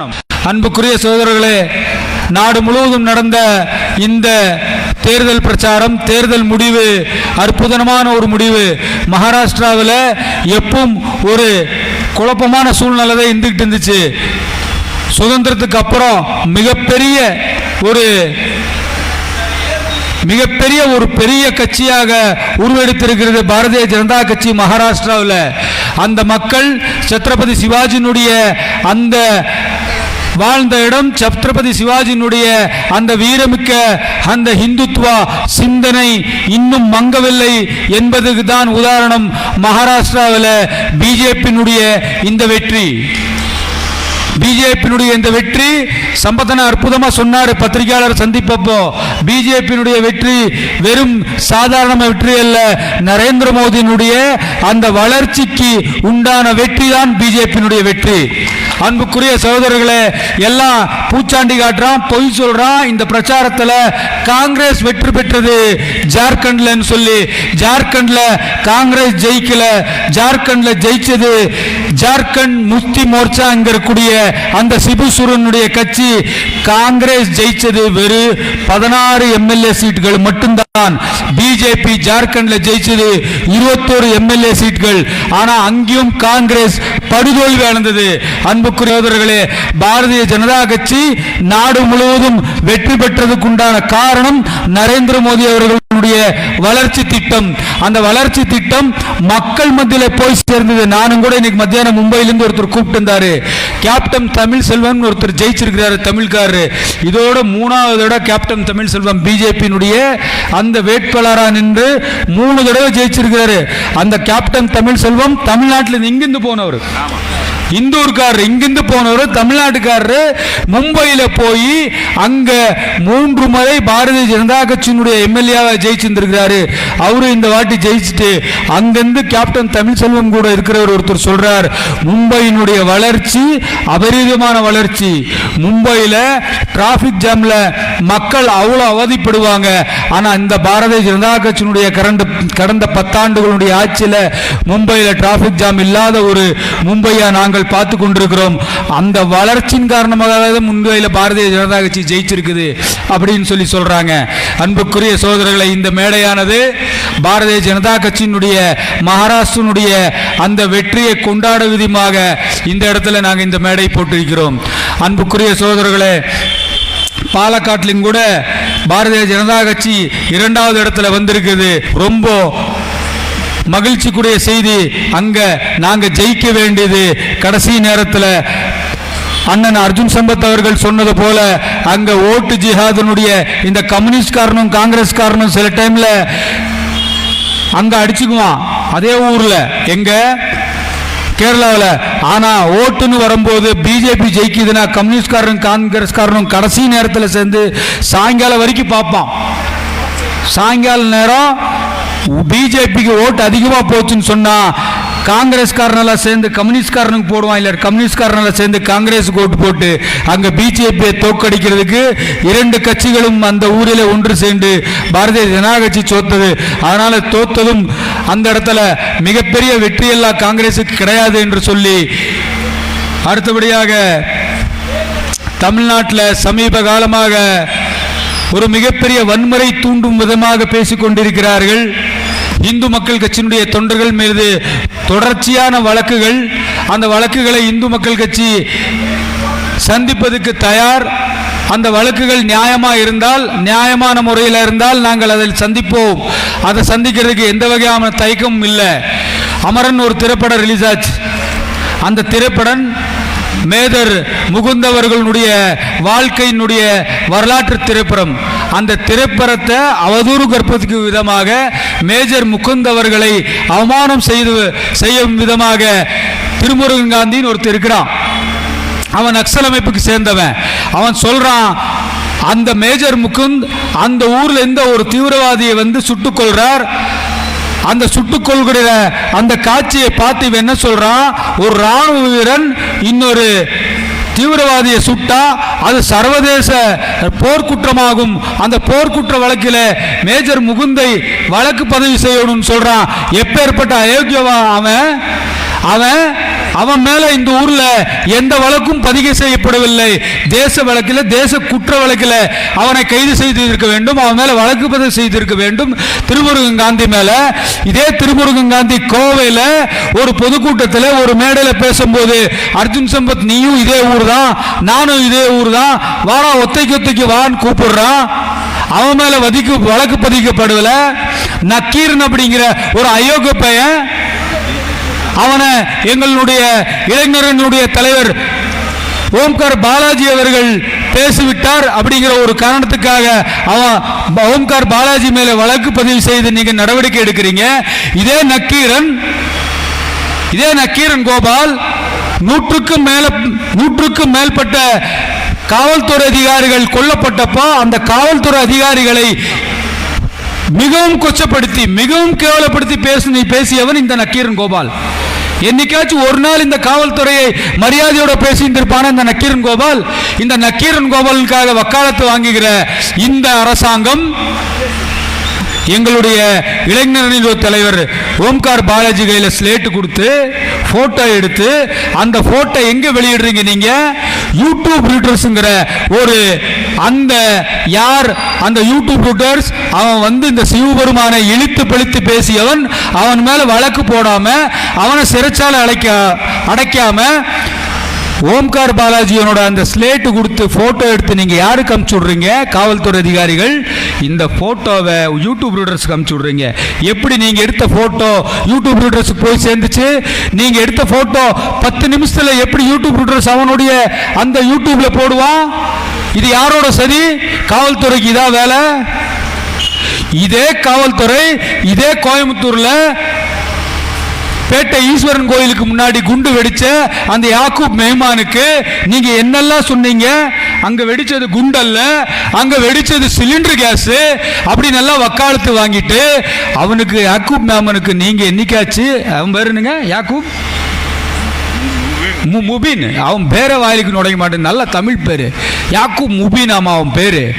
அன்புக்குரிய சோதரர்களே நாடு முழுவதும் நடந்த இந்த தேர்தல் பிரச்சாரம் தேர்தல் முடிவு அற்புதமான ஒரு முடிவு. மகாராஷ்டிராவில் எப்பவும் ஒரு குழப்பமான சூழ்நிலை தான் இருந்துகிட்டு இருந்துச்சு. சுதந்திரத்துக்கு அப்புறம் மிகப்பெரிய ஒரு மிகப்பெரிய ஒரு பெரிய கட்சியாக உருவெடுத்திருக்கிறது பாரதிய ஜனதா கட்சி மகாராஷ்டிராவில். அந்த மக்கள் சத்ரபதி சிவாஜியினுடைய அந்த வாழ்ந்த இடம் சத்ரபதி சிவாஜியினுடைய அந்த வீரமிக்க அந்த ஹிந்துத்வா சிந்தனை இன்னும் மங்கவில்லை என்பதுக்கு தான் உதாரணம் மகாராஷ்டிராவில் பிஜேபியினுடைய இந்த வெற்றி. பிஜேபியினுடைய இந்த வெற்றி சம்பத்தன அற்புதமாக சொன்னார் பத்திரிகையாளர் சந்திப்பப்போ. பிஜேபியினுடைய வெற்றி வெறும் சாதாரண வெற்றி அல்ல. நரேந்திர மோடியினுடைய அந்த வளர்ச்சிக்கு உண்டான வெற்றி தான் பிஜேபியினுடைய வெற்றி. அன்புக்குரிய சகோதரர்களே எல்லாம் பூச்சாண்டி காட்டுறான் பொய் சொல்றான் இந்த பிரச்சாரத்தில் காங்கிரஸ் வெற்றி பெற்றது ஜார்க்கண்ட்லன்னு சொல்லி ஜார்க்கண்ட்ல காங்கிரஸ் ஜெயிக்கல ஜார்க்கண்ட்ல ஜெயிச்சது ஜார்க்கண்ட் முக்தி மோர்ச்சா இருக்கக்கூடிய அந்த சிபுசுரனுடைய கட்சி காங்கிரஸ் ஜெயிச்சது வெறும் பதினாறு எம்எல்ஏ சீட்டுகள் மட்டும்தான். பிஜேபி ஜார்க்கண்ட்ல ஜெயிச்சது இருபத்தோரு எம்எல்ஏ சீட்டுகள் ஆனா அங்கேயும் காங்கிரஸ் படுதோல்வி அடைந்தது. அன்புக்குரியவர்களே பாரதிய ஜனதா கட்சி நாடு முழுவதும் வெற்றி பெற்றதுக்குண்டான காரணம் நரேந்திர மோடி அவர்களுடைய வளர்ச்சி திட்டம். அந்த வளர்ச்சி திட்டம் மக்கள் மத்தியில போய் சேர்ந்தது. நானும் கூட இன்னைக்கு மத்தியானம் மும்பையிலிருந்து ஒருத்தர் கூப்பிட்டு இருந்தாரு கேப்டன் தமிழ் செல்வன் ஒருத்தர் ஜெயிச்சிருக்கிறாரு தமிழ்காரரு. இதோட மூணாவது தடவை கேப்டன் தமிழ் செல்வம் பிஜேபியினுடைய அந்த வேட்பாளராக நின்று மூணு தடவை ஜெயிச்சிருக்கிறாரு. அந்த கேப்டன் தமிழ் செல்வம் தமிழ்நாட்டில் இங்கிருந்து போனவர். இந்தூர்காரர் இங்கிருந்து போனவர் தமிழ்நாட்டுக்காரரு. மும்பையில் போய் அங்க மூன்று முறை பாரதிய ஜனதா கட்சியினுடைய எம்எல்ஏவாக ஜெயிச்சிருந்திருக்கிறாரு. அவரு இந்த வாட்டி ஜெயிச்சுட்டு அங்கிருந்து கேப்டன் தமிழ்செல்வம் கூட இருக்கிறவர் ஒருத்தர் சொல்றார். மும்பையினுடைய வளர்ச்சி அபரீதமான வளர்ச்சி. மும்பையில் டிராஃபிக் ஜாமில் மக்கள் அவ்வளவு அவதிப்படுவாங்க. ஆனால் இந்த பாரதிய ஜனதா கட்சியினுடைய கடந்த கடந்த பத்தாண்டுகளுடைய ஆட்சியில் மும்பையில் டிராஃபிக் ஜாம் இல்லாத ஒரு மும்பையாக நாங்கள் பார்த்து கொண்டிருக்கிறோம். அந்த வளர்ச்சியின் காரணமாக தான் மும்பையில் பாரதிய ஜனதா கட்சி ஜெயிச்சிருக்குது அப்படின்னு சொல்லி சொல்றாங்க. அன்புக்குரிய சோதரர்களை இந்த மேடையானது பாரதிய ஜனதா கட்சியினுடைய மகாராஷ்டிரனுடைய அந்த வெற்றியை கொண்டாட விதமாக இந்த இடத்துல நாங்கள் இந்த மேடை போட்டிருக்கிறோம். அன்புக்குரிய சோதரர்களே பாலக்காட்டிலும் கூட பாரதிய ஜனதா கட்சி இரண்டாவது இடத்துல வந்திருக்குது ரொம்ப மகிழ்ச்சிக்குரிய செய்தி அங்கே நாங்க ஜெயிக்க வேண்டியது. கடைசி நேரத்தில் அண்ணன் அர்ஜுன் சம்பத் அவர்கள் சொன்னது போல அங்க ஓட்டு ஜிஹாதனுடைய இந்த கம்யூனிஸ்ட் காரனும் காங்கிரஸ் சில டைம்ல அங்க அடிச்சுக்குவான். அதே ஊர்ல. எங்க? கேரளாவில். ஆனால் ஓட்டுன்னு வரும்போது பிஜேபி ஜெயிக்குதுன்னா கம்யூனிஸ்ட்காரனும் காங்கிரஸ்காரனும் கடைசி நேரத்தில் சேர்ந்து சாயங்காலம் வரைக்கும் பார்ப்பான். சாயங்கால நேரம் பிஜேபிக்கு ஓட்டு அதிகமாக போச்சுன்னு சொன்னால் காங்கிரஸ்காரனெல்லாம் சேர்ந்து கம்யூனிஸ்ட்காரனுக்கு போடுவான் இல்லை கம்யூனிஸ்ட்காரனெல்லாம் சேர்ந்து காங்கிரஸுக்கு ஓட்டு போட்டு அங்கே பிஜேபியை தோக்கடிக்கிறதுக்கு இரண்டு கட்சிகளும் அந்த ஊரில் ஒன்று சேர்ந்து பாரதிய ஜனதா கட்சி தோத்தது. அதனால் தோத்ததும் அந்த இடத்துல மிகப்பெரிய வெற்றியெல்லாம் காங்கிரஸுக்கு கிடையாது என்று சொல்லி அடுத்தபடியாக தமிழ்நாட்டில் சமீப காலமாக ஒரு மிகப்பெரிய வன்முறை தூண்டும் விதமாக பேசிக்கொண்டிருக்கிறார்கள் இந்து மக்கள் கட்சியினுடைய தொண்டர்கள் மீது தொடர்ச்சியான வழக்குகள். அந்த வழக்குகளை இந்து மக்கள் கட்சி சந்திப்பதற்கு தயார். அந்த வழக்குகள் நியாயமா இருந்தால் நியாயமான முறையில் இருந்தால் நாங்கள் அதில் சந்திப்போம். அதை சந்திக்கிறதுக்கு எந்த வகையான தயக்கமும் இல்லை. அமரன் ஒரு திரைப்படம் ரிலீஸ் ஆச்சு. அந்த திரைப்படம் மேதர் முகுந்தவர்களுடைய வாழ்க்கையினுடைய வரலாற்று திரைப்படம். அந்த திரைப்படத்தை அவதூறு கற்பதற்கு விதமாக மேஜர் முகுந்தவர்களை அவமானம் செய்து செய்யும் விதமாக திருமுருகன் காந்தின்னு ஒருத்தர் இருக்கிறான். அவன் நக்சல் அமைப்புக்கு சேர்ந்தவன். அவன் சொல்றான் அந்த மேஜர் முகுந்த் அந்த ஊர்ல இருந்த ஒரு தீவிரவாதியை வந்து சுட்டுக் கொள்றார் அந்த சுட்டுக்கொள்கிற அந்த காட்சியை பார்த்து இவன் என்ன சொல்றான்? ஒரு ராணுவ வீரன் இன்னொரு தீவிரவாதியை சுட்டா அது சர்வதேச போர்க்குற்றமாகும். அந்த போர்க்குற்ற வழக்கில் மேஜர் முகுந்தை வழக்கு பதிவு செய்யணும்னு சொல்றான். எப்பேற்பட்ட அயோக்கியவா அவன்? அவன் அவன் மேல இந்த ஊர்ல எந்த வழக்கும் பதிவு செய்யப்படவில்லை. தேச வழக்கில் தேச குற்ற வழக்கில் அவனை கைது செய்து இருக்க வேண்டும் அவன் மேல வழக்கு பதிவு செய்திருக்க வேண்டும். திருமுருகன் காந்தி மேல இதே திருமுருகன் காந்தி கோவையில் ஒரு பொதுக்கூட்டத்தில் ஒரு மேடையில் பேசும்போது அர்ஜுன் சம்பத் நீயும் இதே ஊர் தான் நானும் இதே ஊர் தான் வாடா ஒத்தைக்கு ஒத்தைக்கு வான்னு கூப்பிடுறான். அவன் மேல வதிக்கு வழக்கு பதிக்கப்படவில்ல. நக்கீரன் அப்படிங்கிற ஒரு அயோக்கிய பையன் அவனை எங்களுடைய இளைஞரனுடைய தலைவர் ஓம்கார் பாலாஜி அவர்கள் பேசிவிட்டார் அப்படிங்கிற ஒரு காரணத்துக்காக அவன் ப- ஓம்கார் பாலாஜி மேலே வழக்கு பதிவு செய்து நீங்கள் நடவடிக்கை எடுக்கிறீங்க. இதே நக்கீரன் இதே நக்கீரன் கோபால் நூற்றுக்கும் மேல நூற்றுக்கும் மேற்பட்ட காவல்துறை அதிகாரிகள் கொல்லப்பட்டப்போ அந்த காவல்துறை அதிகாரிகளை மிகவும் கொச்சப்படுத்தி மிகவும் கேவலப்படுத்தி பேசி பேசியவன் இந்த நக்கீரன் கோபால். என்னைக்காச்சும் ஒரு நாள் இந்த காவல்துறையை மரியாதையோட பேசியிருந்திருப்பான இந்த நக்கீரன் கோபால்? இந்த நக்கீரன் கோபாலுக்காக வக்காலத்து வாங்குகிற இந்த அரசாங்கம் எங்களுடைய இளைஞரணி தலைவர் ஓம்கார் பாலாஜி கையில் ஸ்லேட்டு கொடுத்து ஃபோட்டோ எடுத்து அந்த ஃபோட்டோ எங்கே வெளியிடுறீங்க நீங்கள் யூடியூப் ரூட்டர்ஸ்ங்கிற ஒரு அந்த யார் அந்த யூடியூப் ரூட்டர்ஸ் அவன் வந்து இந்த சிவபெருமானை இழுத்து பிழித்து பேசியவன் அவன் மேலே வழக்கு போடாமல் அவனை சிறைச்சாலை அழைக்க அடைக்காமல் ஓம்கார் பாலாஜியனோட அந்த ஸ்லேட்டு கொடுத்து ஃபோட்டோ எடுத்து நீங்கள் யாருக்கு அமுச்சு விட்றீங்க? காவல்துறை அதிகாரிகள் இந்த ஃபோட்டோவை யூடியூப் ரீடர்ஸுக்கு அமுச்சு விட்றீங்க. எப்படி நீங்கள் எடுத்த ஃபோட்டோ யூடியூப் ரீடர்ஸுக்கு போய் சேர்ந்துச்சு? நீங்கள் எடுத்த ஃபோட்டோ பத்து நிமிஷத்தில் எப்படி யூடியூப் ரீடர்ஸ் அவனுடைய அந்த யூடியூப்பில் போடுவான் இது யாரோட சரி காவல்துறைக்கு இதான் வேலை? இதே காவல்துறை இதே கோயம்புத்தூரில் பேட்டை ஈஸ்வரன் கோயிலுக்கு முன்னாடி குண்டு வெடிச்ச அந்த யாக்கூப் மெஹ்மானுக்கு நீங்க என்னெல்லாம் சொன்னீங்க? அங்க வெடிச்சது குண்டல்ல அங்க வெடிச்சது சிலிண்டர் கேஸ் அப்படி நல்லா வக்காலத்து வாங்கிட்டு அவனுக்கு யாக்கூப் மேமனுக்கு நீங்க என்னைக்காச்சு? அவன் பேருனுங்க யாக்கூப்? மு- முபின். அவன் பேரை வாயிலுக்கு நுழைய மாட்டேன். நல்ல தமிழ் பேரு. யாக்கூப் முபின் ஆமா அவன் பேரு?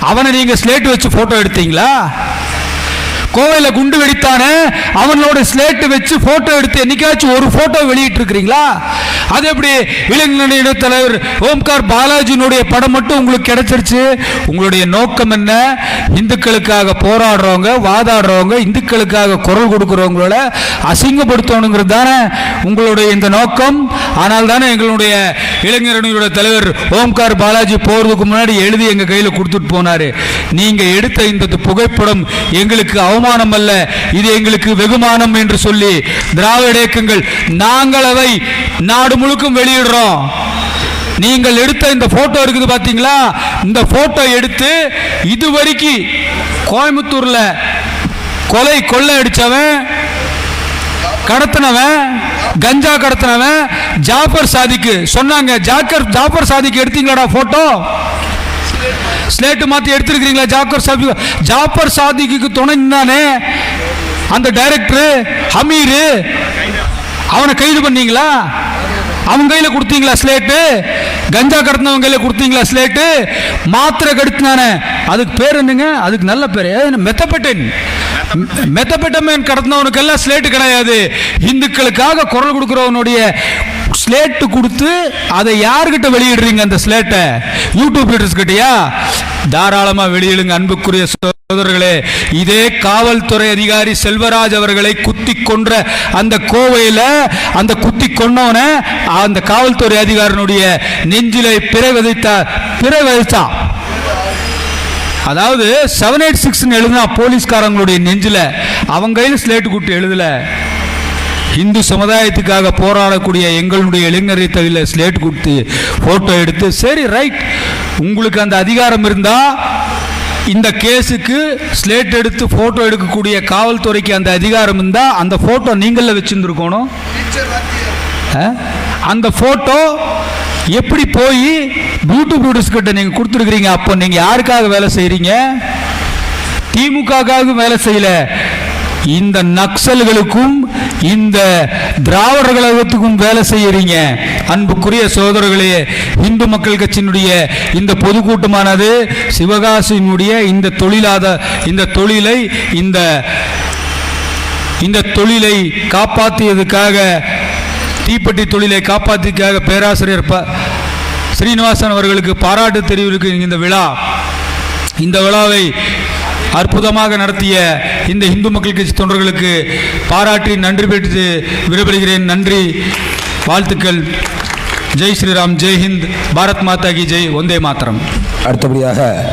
அவனை நீங்க ஸ்லேட் வச்சு போட்டோ எடுத்தீங்களா? கோவையில் குண்டு வெடித்தானே? அவனோட ஸ்லேட்டு வச்சு ஃபோட்டோ எடுத்து என்னைக்காச்சும் ஒரு ஃபோட்டோ வெளியிட்டிருக்கிறீங்களா? அது எப்படி? இளைஞனுடைய தலைவர் ஓம்கார் பாலாஜியினுடைய படம் மட்டும் உங்களுக்கு கிடைச்சிருச்சு. உங்களுடைய நோக்கம் என்ன? இந்துக்களுக்காக போராடுறவங்க வாதாடுறவங்க இந்துக்களுக்காக குரல் கொடுக்குறவங்களோட அசிங்கப்படுத்தணுங்கிறது தானே உங்களுடைய இந்த நோக்கம். ஆனால் தானே எங்களுடைய இளைஞரணியோட தலைவர் ஓம்கார் பாலாஜி போகிறதுக்கு முன்னாடி எழுதி எங்கள் கையில் கொடுத்துட்டு போனார். நீங்கள் எடுத்த இந்த புகைப்படம் எங்களுக்கு அவமானம் அல்ல. இது எங்களுக்கு வெகுமானம் என்று சொல்லி திராவிட இயக்கங்கள் நாங்கள் அதை நாடு முழுக்கும் வெளியிடுறோம். நீங்கள் எடுத்த இந்த போட்டோ இருக்குது பார்த்தீங்களா? இந்த போட்டோ எடுத்து இதுவரைக்கும் கோயம்புத்தூரில் கொலை கொள்ளை அடித்தவன் கடத்தினவன் கஞ்சா கடத்தினவன் ஜாஃபர் சாதிக்கு சொன்னாங்க. ஜாக்கர் ஜாஃபர் சாதிக்கு எடுத்தீங்களாடா போட்டோ ஸ்லேட்டு மாற்றி எடுத்துருக்கிறீங்களா ஜாக்கர் சாதி? ஜாஃபர் சாதிக்கு துணை தானே அந்த டைரக்டரு ஹமீரு அவனை கைது பண்ணீங்களா? அவன் கையில் கொடுத்தீங்களா ஸ்லேட்டு கஞ்சா கடத்தினவன் கையில் கொடுத்தீங்களா ஸ்லேட்டு மாத்திரை கடத்தினானே அதுக்கு பேர் என்னங்க? அதுக்கு நல்ல பேர். மெத்தப்பட்டேன்? மெத்தப்பட்டமேன் கடத்தினவனுக்கெல்லாம் ஸ்லேட்டு கிடையாது. இந்துக்களுக்காக குரல் கொடுக்குறவனுடைய ஸ்லேட்டு கொடுத்து அதை யார்கிட்ட வெளியிடுறீங்க அந்த ஸ்லேட்டை யூடியூப் லீடர்ஸ் கிட்டயா? தாராளமாக வெளியிடுங்க அன்புக்குரிய சகோதரர்களே இதே காவல்துறை அதிகாரி செல்வராஜ் அவர்களை குத்தி கொன்ற அந்த கோவையில் அந்த குத்தி கொன்னோன அந்த காவல்துறை அதிகாரனுடைய நெஞ்சிலை பிற விதைத்தா பிற விதைத்தான் அதாவது செவன் எயிட் சிக்ஸ் எழுதுனா போலீஸ்காரங்களுடைய நெஞ்சில் அவங்க கையில் ஸ்லேட்டு கூட்டு எழுதலை. இந்து சமுதாயத்துக்காக போராடக்கூடிய எங்களுடைய இளைஞரை தவிர ஸ்லேட் கொடுத்து ஃபோட்டோ எடுத்து சரி ரைட் உங்களுக்கு அந்த அதிகாரம் இருந்தால் இந்த கேஸுக்கு ஸ்லேட் எடுத்து ஃபோட்டோ எடுக்கக்கூடிய காவல்துறைக்கு அந்த அதிகாரம் இருந்தால் அந்த ஃபோட்டோ நீங்கள வச்சுருந்துருக்கணும். அந்த ஃபோட்டோ எப்படி போய் பியூட்டி ப்ரூடர்ஸ் நீங்கள் கொடுத்துருக்குறீங்க? அப்போ நீங்கள் யாருக்காக வேலை செய்கிறீங்க திமுகவுக்காக வேலை செய்யலை. இந்த நக்சல்களுக்கும் இந்த திராவிட கழகத்துக்கும் வேலை செய்யறீங்க. அன்புக்குரிய சோதரர்களே இந்து மக்கள் கட்சியினுடைய இந்த பொதுக்கூட்டமானது சிவகாசியினுடைய இந்த தொழிலாத இந்த தொழிலை இந்த இந்த தொழிலை காப்பாற்றியதுக்காக தீப்பெட்டி தொழிலை காப்பாற்றிக்காக பேராசிரியர் ப ஸ்ரீனிவாசன் அவர்களுக்கு பாராட்டு தெரிவிக்கு இந்த விழா. இந்த விழாவை அற்புதமாக நடத்திய இந்த இந்து மக்கள் கட்சி தொண்டர்களுக்கு பாராட்டி நன்றி பெற்று விடைபெறுகிறேன். நன்றி. வாழ்த்துக்கள். ஜெய் ஸ்ரீராம். ஜெய் ஹிந்த். பாரத் மாதா கி ஜெய். ஒந்தே மாத்திரம் அடுத்தபடியாக